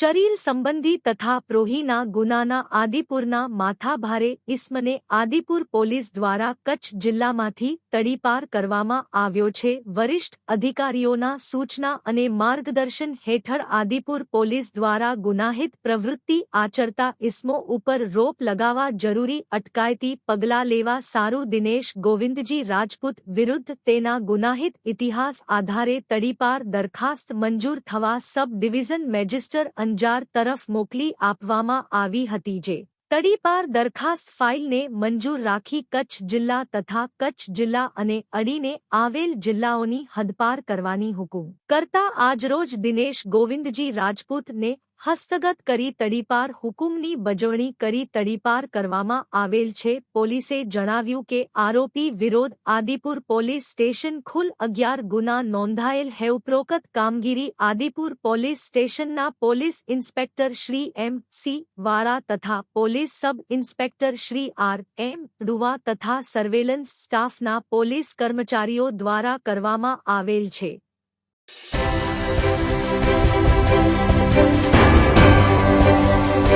શરીર સંબંધી તથા પ્રોહીના ગુનાના આદિપુરના માથાભારે ઇસ્મને આદિપુર પોલીસ દ્વારા કચ્છ જિલ્લામાંથી તડીપાર કરવામાં આવ્યો છે. વરિષ્ઠ અધિકારીઓના સૂચના અને માર્ગદર્શન હેઠળ આદિપુર પોલીસ દ્વારા ગુનાહિત પ્રવૃત્તિ આચરતા ઇસ્મો ઉપર રોપ લગાવવા જરૂરી અટકાયતી પગલાં લેવા સારું દિનેશ ગોવિંદજી રાજપૂત વિરુદ્ધ તેના ગુનાહિત ઇતિહાસ આધારે તડીપાર દરખાસ્ત મંજૂર થવા સબ ડિવિઝન મેજિસ્ટર અંજાર તરફ મોકલી આપવામાં આવી હતી જે તડીપાર દરખાસ્ત ફાઇલને મંજૂર રાખી કચ્છ જિલ્લા તથા કચ્છ જિલ્લા અને અડીને આવેલ જિલ્લાઓની હદપાર કરવાની હુકુમ કરતા આજરોજ દિનેશ ગોવિંદજી રાજપૂતને હસ્તગત કરી તડીપાર હુકુમની બજવણી કરી તડીપાર કરવામાં આવેલ છે. પોલીસે જણાવ્યું કે આરોપી વિરોધ આદિપુર પોલીસ સ્ટેશન ખુલ અગિયાર ગુના નોંધાયેલ હે ઉપરોક્ત કામગીરી આદિપુર પોલીસ સ્ટેશનના police inspector Shri M C Vala તથા police sub inspector Shri R M Duva તથા સર્વેલન્સ સ્ટાફના પોલીસ કર્મચારીઓ દ્વારા કરવામાં આવેલ છે.